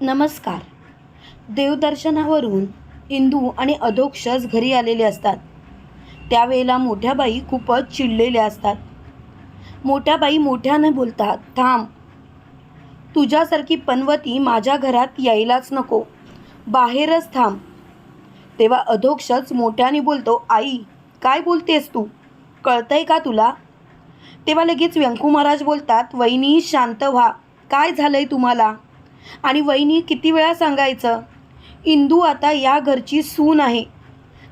नमस्कार. देवदर्शनावरून इंदू आणि अधोक्षज घरी आलेले असतात. त्यावेळेला मोठ्या बाई खूपच चिडलेल्या असतात. मोठ्या बाई मोठ्याने बोलतात थांब. तुझ्यासारखी पनवती माझ्या घरात यायलाच नको. बाहेरच थांब. तेव्हा अधोक्षज मोठ्याने बोलतो आई काय बोलतेस तू? कळतंय का तुला? तेव्हा लगेच व्यंकू महाराज बोलतात वहिनी शांत व्हा. काय झालंय तुम्हाला? आणि वहिनी किती वेळा सांगायचं इंदू आता या घरची सून आहे.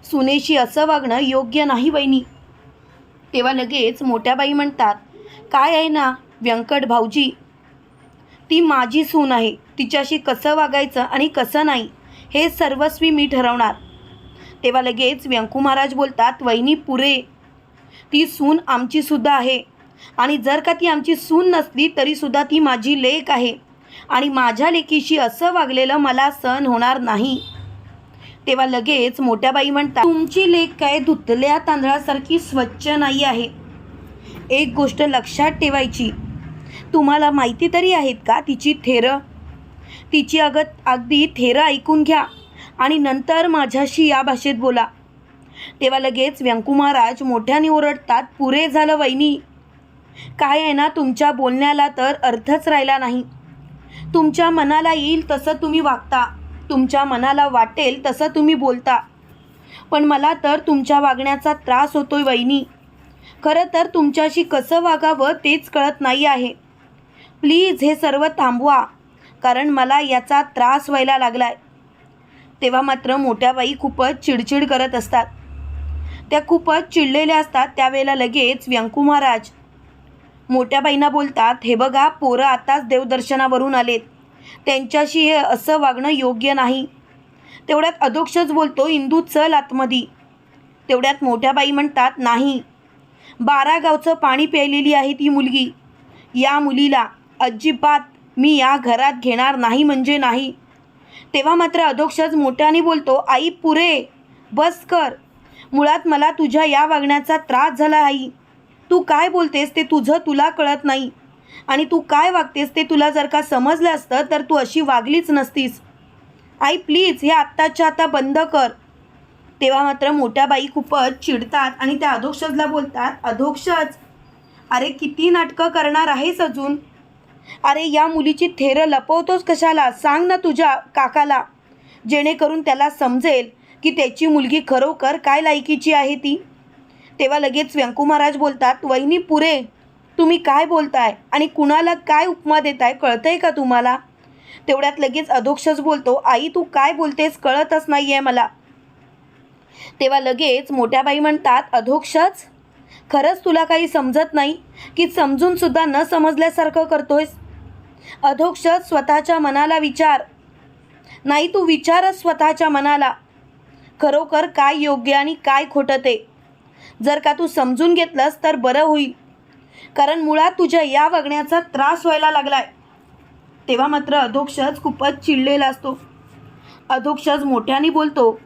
सुनेशी असं वागणं योग्य नाही वहिनी. तेव्हा लगेच मोठ्याबाई म्हणतात काय आहे ना व्यंकट भाऊजी? ती माझी सून आहे. तिच्याशी कसं वागायचं आणि कसं नाही हे सर्वस्वी मी ठरवणार. तेव्हा लगेच व्यंकू महाराज बोलतात वहिनी पुरे. ती सून आमचीसुद्धा आहे. आणि जर का ती आमची सून नसली तरीसुद्धा ती माझी लेख आहे. आणि माझ्या लेकीशी असं वागलेलं मला सहन होणार नाही. तेव्हा लगेच मोठ्या बाई म्हणतात तुमची लेक काय धुतल्या तांदळासारखी स्वच्छ नाही आहे. एक गोष्ट लक्षात ठेवायची. तुम्हाला माहिती तरी आहेत का तिची थेरं? तिची अगत अगदी थेरं ऐकून घ्या आणि नंतर माझ्याशी या भाषेत बोला. तेव्हा लगेच व्यंकू महाराज मोठ्याने ओरडतात पुरे झालं वहिनी. काय आहे ना तुमच्या बोलण्याला तर अर्थच राहिला नाही. तुमच्या मनाला येईल तसं तुम्ही वागता. तुमच्या मनाला वाटेल तसं तुम्ही बोलता. पण मला तर तुमच्या वागण्याचा त्रास होतोय वहिनी. खरं तर तुमच्याशी कसं वागावं तेच कळत नाही आहे. प्लीज हे सर्व थांबवा कारण मला याचा त्रास व्हायला लागलाय. तेव्हा मात्र मोठ्या बाई खूपच चिडचिड करत असतात. त्या खूपच चिडलेल्या असतात त्यावेळेला लगेच व्यंकू महाराज मोठ्या बाईंना बोलतात हे बघा पोरं आताच देवदर्शनावरून आलेत. त्यांच्याशी हे असं वागणं योग्य नाही. तेवढ्यात अधोक्षच बोलतो इंदू चल आतमधी. तेवढ्यात मोठ्या बाई म्हणतात नाही. बारा गावचं पाणी प्यायलेली आहे ती मुलगी. या मुलीला अजिबात मी या घरात घेणार नाही म्हणजे नाही. तेव्हा मात्र अधोक्षज मोठ्याने बोलतो आई पुरे बस कर. मुळात मला तुझ्या या वागण्याचा त्रास झाला आई तू काय बोलतेस ते तुझं तुला कळत नाही. आणि तू काय वागतेस ते तुला जर का समजलं असतं तर तू अशी वागलीच नसतीस. आई प्लीज हे आत्ताच्या आता बंद कर. तेव्हा मात्र मोठ्या बाई खूपच चिडतात आणि त्या अधोक्षजला बोलतात अधोक्षज अरे किती नाटकं करणार आहेस अजून? अरे या मुलीची थेरं लपवतोस कशाला? सांग ना तुझ्या काकाला. जेणेकरून त्याला समजेल की त्याची मुलगी खरोखर काय लायकीची आहे ती. तेव्हा लगेच व्यंकू महाराज बोलतात वहिनी पुरे तुम्ही काय बोलताय? आणि कुणाला काय उपमा देताय? कळतंय का तुम्हाला? तेवढ्यात लगेच अधोक्षच बोलतो आई तू काय बोलतेस? कळतच नाही आहे मला. तेव्हा लगेच मोठ्या बाई म्हणतात अधोक्षच? खरंच तुला काही समजत नाही? की समजून सुद्धा न समजल्यासारखं करतोयस? अधोक्षच स्वतःच्या मनाला विचार. नाही तू विचारच स्वतःच्या मनाला. खरोखर काय योग्य आणि काय खोटं ते? जर का तू समजून घेतलंस तर बरं होईल. कारण मुळात तुझ्या या वागण्याचा त्रास व्हायला लागलाय. तेव्हा मात्र अधोक्षज खूपच चिडलेला असतो. अधोक्षज मोठ्याने बोलतो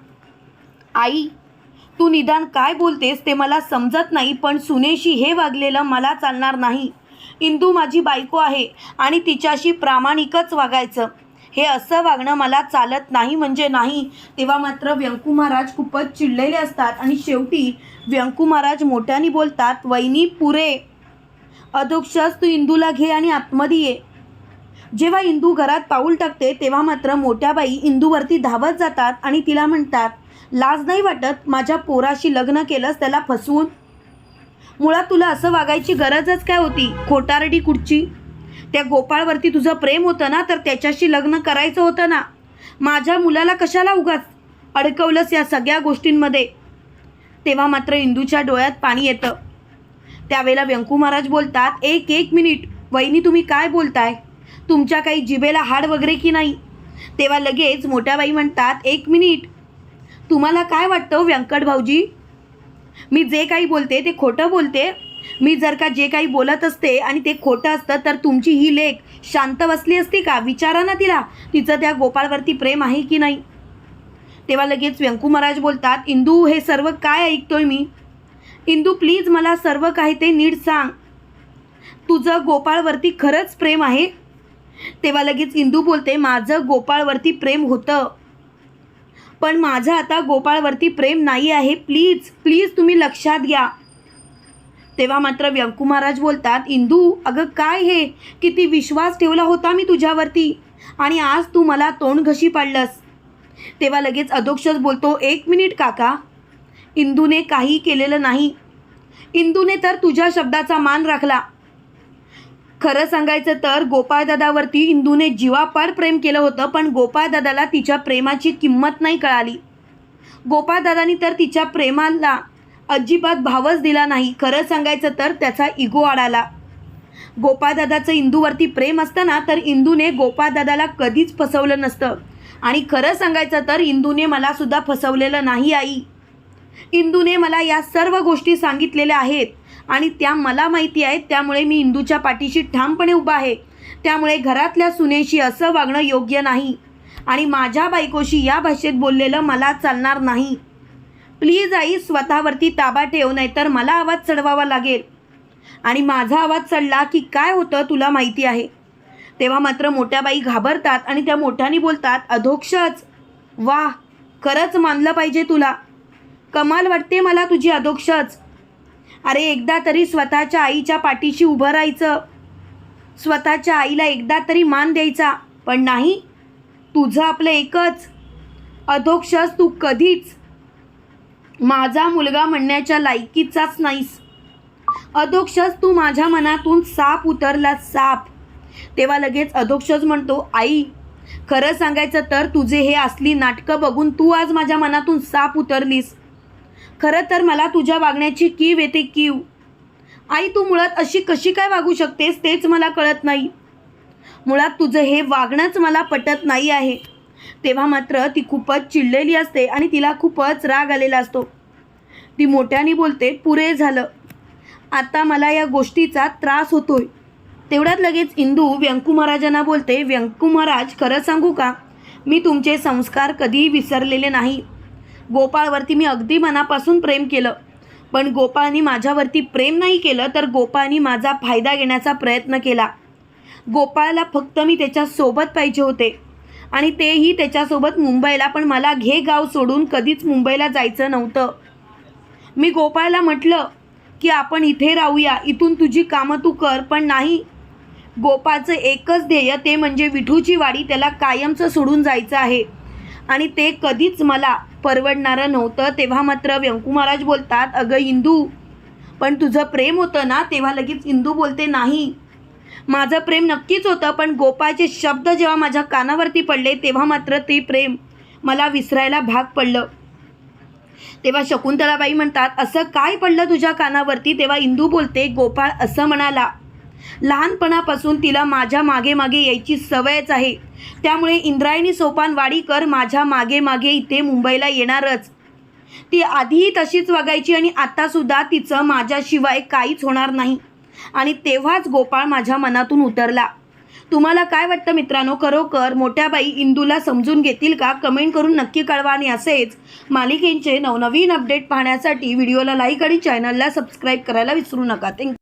आई तू निदान काय बोलतेस ते मला समजत नाही पण सुनेशी हे वागलेलं मला चालणार नाही. इंदू माझी बायको आहे आणि तिच्याशी प्रामाणिकच वागायचं. हे असं वागणं मला चालत नाही म्हणजे नाही. तेव्हा मात्र व्यंकू महाराज खूपच चिडलेले असतात. आणि शेवटी व्यंकू महाराज मोठ्याने बोलतात वहिनी पुरे. अधोक्षस तू इंदूला घे आणि आतमध्ये ये. जेव्हा इंदू घरात पाऊल टाकते तेव्हा मात्र मोठ्या बाई इंदूवरती धावत जातात आणि तिला म्हणतात लाज नाही वाटत माझ्या पोराशी लग्न केलंस त्याला फसवून? मुळात तुला असं वागायची गरजच काय होती? खोटारडी कुठची? त्या गोपाळवरती तुझं प्रेम होतं ना तर त्याच्याशी लग्न करायचं होतं ना. माझ्या मुलाला कशाला उगाच अडकवलंस या सगळ्या गोष्टींमध्ये? तेव्हा मात्र इंदूच्या डोळ्यात पाणी येतं. त्यावेळेला व्यंकू महाराज बोलतात एक एक मिनिट वहिनी तुम्ही काय बोलताय? तुमच्या काही जिभेला हाड वगैरे की नाही? तेव्हा लगेच मोठ्या बाई म्हणतात एक मिनिट तुम्हाला काय वाटतं व्यंकट भाऊजी? मी जे काही बोलते ते खोटं बोलते मी जर का जे काही बोलत असते आणि ते खोटं असतं तर तुमची ही लेख शांत बसली असती का? विचारा ना तिला. तिचं त्या गोपाळवरती प्रेम आहे की नाही? तेव्हा लगेच व्यंकू महाराज बोलतात इंदू हे सर्व काय ऐकतोय मी? इंदू प्लीज मला सर्व काही ते नीट सांग. तुझं गोपाळवरती खरंच प्रेम आहे? तेव्हा लगेच इंदू बोलते माझं गोपाळवरती प्रेम होतं. पण माझं आता गोपाळवरती प्रेम नाही आहे. प्लीज प्लीज तुम्ही लक्षात घ्या. तेव्हा मात्र व्यंकू महाराज बोलतात इंदू अगं काय हे? किती विश्वास ठेवला होता मी तुझ्यावरती आणि आज तू मला तोंड घशी पाडलंस. तेव्हा लगेच अधोक्षच बोलतो एक मिनिट काका इंदूने काही केलेलं नाही. इंदूने तर तुझ्या शब्दाचा मान राखला. खरं सांगायचं तर गोपाळदादावरती इंदूने जीवापाड प्रेम केलं होतं पण गोपाळदादाला तिच्या प्रेमाची किंमत नाही कळाली. गोपाळदादानी तर तिच्या प्रेमाला अजिबात भावच दिला नाही. खरं सांगायचं तर त्याचा इगो आडाला. गोपाळदादाचं इंदूवरती प्रेम असतं ना तर इंदूने गोपाळदादाला कधीच फसवलं नसतं. आणि खरं सांगायचं तर इंदूने मलासुद्धा फसवलेलं नाही आई. इंदूने मला या सर्व गोष्टी सांगितलेल्या आहेत आणि त्या मला माहिती आहेत. त्यामुळे मी इंदूच्या पाठीशी ठामपणे उभा आहे. त्यामुळे घरातल्या सुनेशी असं वागणं योग्य नाही. आणि माझ्या बायकोशी या भाषेत बोललेलं मला चालणार नाही. प्लीज आई स्वतःवरती ताबा ठेव नाहीतर मला आवाज चढवावा लागेल. आणि माझा आवाज चढला की काय होतं तुला माहिती आहे. तेव्हा मात्र मोठ्या बाई घाबरतात आणि त्या मोठ्याने बोलतात अधोक्षच. वा खरंच मानलं पाहिजे तुला. कमाल वाटते मला तुझी अधोक्षच. अरे एकदा तरी स्वतःच्या आईच्या पाठीशी उभं राहायचं. स्वतःच्या आईला एकदा तरी मान द्यायचा. पण नाही तुझं आपलं एकच. अधोक्षस तू कधीच माझा मुलगा म्हणण्याच्या लायकीचाच नाहीस. अधोक्षस तू माझ्या मनातून साप उतरला साप. तेव्हा लगेच अधोक्षज म्हणतो आई खरं सांगायचं तर तुझे हे असली नाटकं बघून तू आज माझ्या मनातून साप उतरलीस. खरं तर मला तुझ्या वागण्याची कीव येते कीव. आई तू मुळात अशी कशी काय वागू शकतेस तेच मला कळत नाही. मुळात तुझं हे वागणंच मला पटत नाही आहे. तेव्हा मात्र ती खूपच चिडलेली असते आणि तिला खूपच राग आलेला असतो. ती मोठ्याने बोलते पुरे झालं. आता मला या गोष्टीचा त्रास होतोय. तेवढ्यात लगेच इंदू व्यंकू महाराजांना बोलते व्यंकू महाराज खरं सांगू का? मी तुमचे संस्कार कधीही विसरलेले नाही. गोपाळवरती मी अगदी मनापासून प्रेम केलं. पण गोपाळनी माझ्यावरती प्रेम नाही केलं तर गोपाळनी माझा फायदा घेण्याचा प्रयत्न केला. गोपाळला फक्त मी त्याच्यासोबत पाहिजे होते. आणि तेही त्याच्यासोबत मुंबईला पण मला घे गाव सोडून कधीच मुंबईला जायचं नव्हतं. मी गोपाळला म्हटलं की आपण इथे राहूया इथून तुझी कामं तू कर पण नाही. गोपाळचं एकच ध्येय ते म्हणजे विठूची वाडी त्याला कायमचं सोडून जायचं आहे. आणि ते कधीच मला परवडणारं नव्हतं तेव्हा मात्र व्यंकू महाराज बोलतात अगं इंदू पण तुझं प्रेम होतं ना तेव्हा लगेच इंदू बोलते नाही. माझं प्रेम नक्कीच होतं पण गोपाळचे शब्द जेव्हा माझ्या कानावरती पडले तेव्हा मात्र ते प्रेम मला विसरायला भाग पडलं. तेव्हा शकुंतलाबाई म्हणतात असं काय पडलं तुझ्या कानावरती? तेव्हा इंदू बोलते गोपाळ असं म्हणाला लहानपणापासून तिला माझ्या मागे मागे यायची सवयच आहे. त्यामुळे इंद्रायणी सोपान वाडीकर माझ्या मागे मागे इथे मुंबईला येणारच. ती आधीही तशीच वागायची आणि आतासुद्धा तिचं माझ्याशिवाय काहीच होणार नाही. आणि तेव्हाच गोपाळ माझ्या मनातून उतरला. तुम्हाला काय वाटतं मित्रांनो? खरोखर मोठ्या बाई इंदूला समजून घेतील का? कमेंट करून नक्की कळवा आणि असेच मालिकेंचे नवनवीन अपडेट पाहण्यासाठी व्हिडिओला लाईक आणि चॅनलला सबस्क्राईब करायला विसरू नका. थँक्यू